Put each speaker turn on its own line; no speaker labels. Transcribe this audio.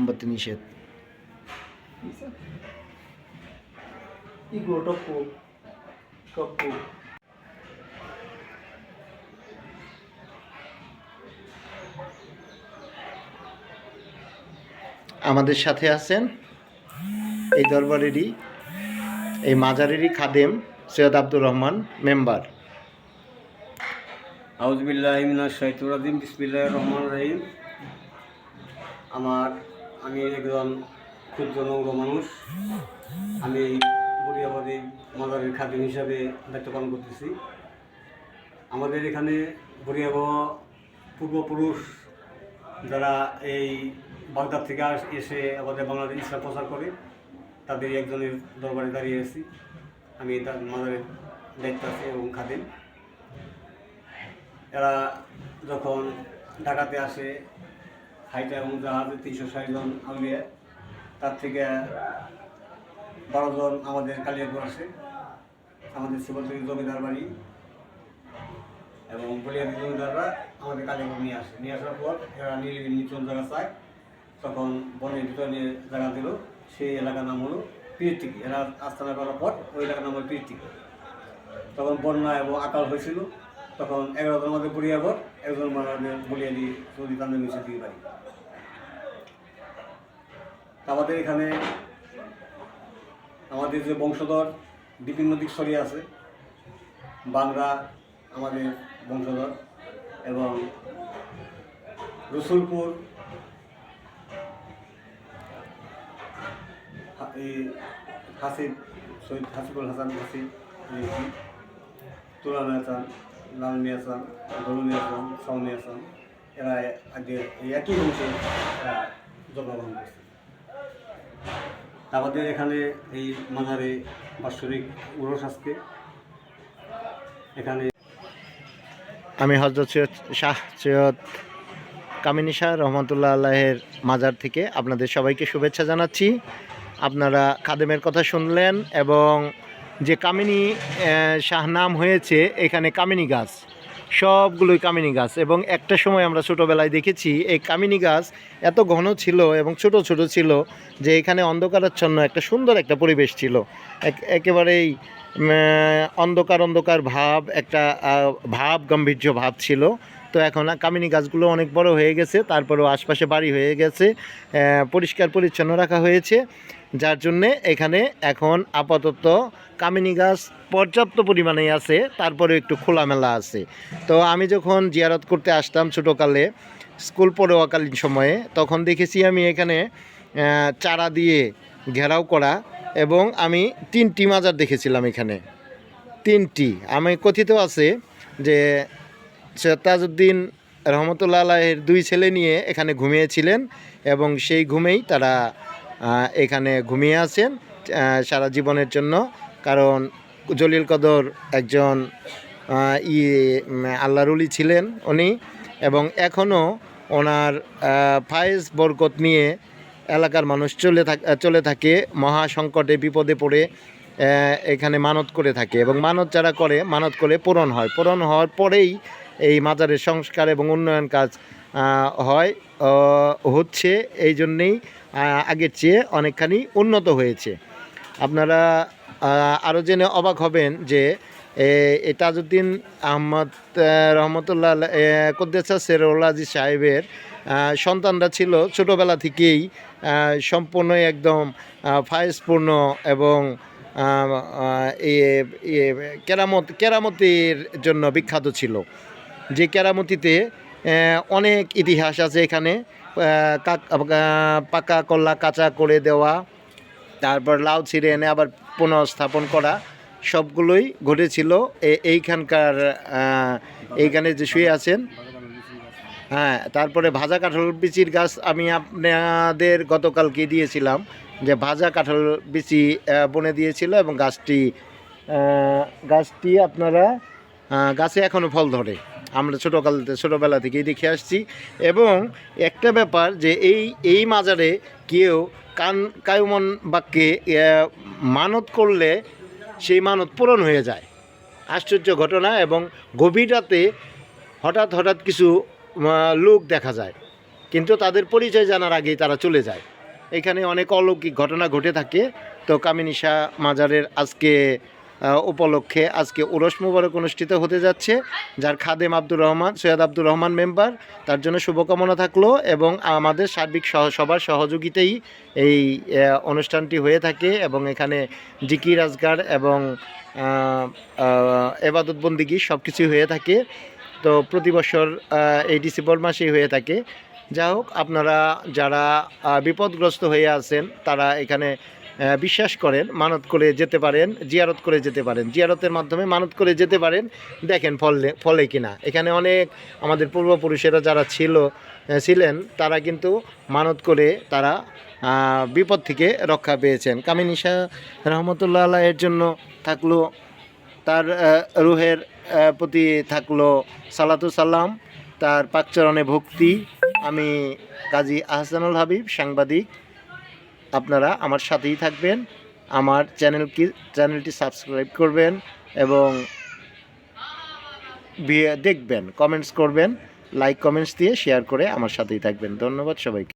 মোমবাতি নিষেধ। আমাদের সাথে আছেন এই দরবারেরই এই মাজারেরই খাদেম সৈয়দ আব্দুর রহমান মেম্বার।
আউজবিল্লাহ ইমিনা শাহিদুর রহমান রহিম। আমার আমি একজন ক্ষুদ্র নৌর মানুষ। আমি বুড়িয়াবাদী মাদারের খাদিম হিসাবে দায়িত্ব পালন করতেছি। আমাদের এখানে বুড়িয়াবাহ পূর্বপুরুষ যারা এই বাগদাদ থেকে এসে আমাদের বাংলাদেশ ইসলাম প্রচার করে তাদের একজনের দরবারে দাঁড়িয়ে আছি। আমি তার মাদারের দায়িত্ব আছি এবং খাদিম। এরা যখন ঢাকাতে আসে হাইটা এবং জাহাজে তিনশো ষাট জন আউলিয়া তার থেকে বারোজন আমাদের কালিয়াপুর আসে আমাদের শিবতলী জমিদার বাড়ি এবং বলিয়াদি জমিদাররা আমাদের কালিয়াপুর নিয়ে আসে। নিয়ে আসার পর এরা নিরিবিল নিচন জায়গা চায়, তখন বনের ভিতরে জায়গা দিল। সেই এলাকার নাম হলো পীরটিকি। এরা আস্তানা করার পর ওই এলাকার নাম হলো পীরটিকি। তখন বন্যা এবং আকাল হয়েছিল। তখন এগারো জন আমাদের বুড়িয়াবর একজন আমাদের বলিয়াদি সৌদি তান্দের মিশে দিয়ে তা আমাদের এখানে আমাদের যে বংশধর বিভিন্ন দিক ছড়িয়ে আছে বাংলা আমাদের বংশধর এবং রসুলপুর হাসিব শহীদ হাসিবুল হাসান হাসিব এই তুলা মিয়াসান লাল মিয়াসান গরু মিয়াসান সাউ মিয়াসান এরা আগে একই বংশে এরা জন্মগ্রহণ করছে। আমাদের এখানে এই মাঝারে বাৎসরিক উরস আজকে। এখানে
আমি হজরত সৈয়দ শাহ সৈয়দ কামিনী শাহ রহমতুল্লাহ আল্লাহের মাজার থেকে আপনাদের সবাইকে শুভেচ্ছা জানাচ্ছি। আপনারা খাদেমের কথা শুনলেন এবং যে কামিনী আহ, শাহ নাম হয়েছে এখানে কামিনী গাছ। সবগুলোই কামিনী গাছ এবং একটা সময় আমরা ছোটোবেলায় দেখেছি এই কামিনী গাছ এত ঘন ছিল এবং ছোট ছোট ছিল যে এখানে অন্ধকারাচ্ছন্ন একটা সুন্দর একটা পরিবেশ ছিল। এক- একেবারেই অন্ধকার অন্ধকার ভাব একটা ভাব গাম্ভীর্য ভাব ছিল। তো এখন কামিনী গাছগুলো অনেক বড় হয়ে গেছে, তারপরেও আশপাশে বাড়ি হয়ে গেছে পরিষ্কার পরিচ্ছন্ন রাখা হয়েছে। যার জন্যে এখানে এখন আপাতত কামিনী গাছ পর্যাপ্ত পরিমাণেই আছে তারপরে একটু খোলামেলা আছে। তো আমি যখন জিয়ারত করতে আসতাম ছোটোকালে স্কুল পড়ুয়াকালীন সময়ে, তখন দেখেছি আমি এখানে চারা দিয়ে ঘেরাও করা এবং আমি তিনটি মাজার দেখেছিলাম এখানে। তিনটি। আমি কথিত আছে যে তাজউদ্দিন রহমতুল্লাহ আলাহের দুই ছেলে নিয়ে এখানে ঘুমিয়েছিলেন এবং সেই ঘুমেই তারা এখানে ঘুমিয়ে আছেন সারা জীবনের জন্য। কারণ জলিল কদর একজন ই উম, আল্লাহরুলি ছিলেন উনি এবং এখনও ওনার ফায়েজ বরকত নিয়ে এলাকার মানুষ চলে থাক চলে থাকে মহা সংকটে বিপদে পড়ে এখানে মানত করে থাকে এবং মানত যারা করে মানত করে পূরণ হয়। পূরণ হওয়ার পরেই এই মাজারের সংস্কার এবং উন্নয়ন কাজ হয় হচ্ছে এই জন্যেই আগের চেয়ে অনেকখানি উন্নত হয়েছে। আপনারা আরও জেনে অবাক হবেন যে এ- এ তাজউদ্দিন আহমদ আহ, রহমতুল্লাহ কদ্দেসা সেরুল আজিজ সাহেবের সন্তানরা ছিল ছোটোবেলা থেকেই সম্পূর্ণ একদম আহ, ফায়েজপূর্ণ এবং কেরামত কেরামতির জন্য বিখ্যাত ছিল। যে কেরামতিতে অনেক ইতিহাস আছে এখানে পাকা কল্লা কাঁচা করে দেওয়া, তারপর লাউ ছিঁড়ে এনে আবার পুনঃস্থাপন করা, সবগুলোই ঘটেছিল এইখানকার এইখানে যে শুয়ে আছেন। হ্যাঁ তারপরে ভাজা কাঁঠাল বিচির গাছ আমি আপনাদের গতকালকে দিয়েছিলাম, যে ভাজা কাঁঠাল বিচি বনে দিয়েছিল এবং গাছটি গাছটি আপনারা গাছে এখনও ফল ধরে। আমরা ছোটোকাল ছোটোবেলা থেকেই দেখে আসছি। এবং একটা ব্যাপার যে এই এই মাজারে কেউ কান, কায়ুমন বাক্যে মানত করলে সেই মানত পূরণ হয়ে যায়। আশ্চর্য ঘটনা এবং গভীর রাতে হঠাৎ হঠাৎ কিছু লোক দেখা যায়। কিন্তু তাদের পরিচয় জানার আগেই তারা চলে যায়। এখানে অনেক অলৌকিক ঘটনা ঘটে থাকে। তো কামিনিশা মাজারের আজকে উপলক্ষে আজকে উরস মুবারক অনুষ্ঠিত হতে যাচ্ছে, যার খাদেম আব্দুর রহমান, সৈয়দ আব্দুর রহমান মেম্বার তার জন্য শুভকামনা থাকল এবং আমাদের সার্বিক সহ সবার সহযোগিতাই এই অনুষ্ঠানটি হয়ে থাকে এবং এখানে জিকির, আজগার এবং এবাদত বন্দিগি সব কিছুই হয়ে থাকে। তো প্রতি বছর এই ডিসেম্বর মাসেই হয়ে থাকে। যা হোক, আপনারা যারা বিপদগ্রস্ত হয়ে আছেন, তারা এখানে বিশ্বাস করেন, মানত করে যেতে পারেন, জিয়ারত করে যেতে পারেন। জিয়ারতের মাধ্যমে মানত করে যেতে পারেন, দেখেন ফলে ফলে কিনা। এখানে অনেক আমাদের পূর্বপুরুষেরা যারা ছিল ছিলেন, তারা কিন্তু মানত করে তারা বিপদ থেকে রক্ষা পেয়েছেন। কামিনিশা রহমতুল্লাহ আল্লাহের জন্য থাকল, তার রুহের প্রতি থাকল সালাতু সাল্লাম তার পাকচরণে ভক্তি। আমি কাজী আহসানুল হাবিব, সাংবাদিক আপনারা আমার সাথেই থাকবেন, আমার চ্যানেল কি চ্যানেলটি সাবস্ক্রাইব করবেন এবং দেখবেন, কমেন্টস করবেন, লাইক, কমেন্টস দিয়ে শেয়ার করে আমার সাথেই থাকবেন। ধন্যবাদ সবাইকে।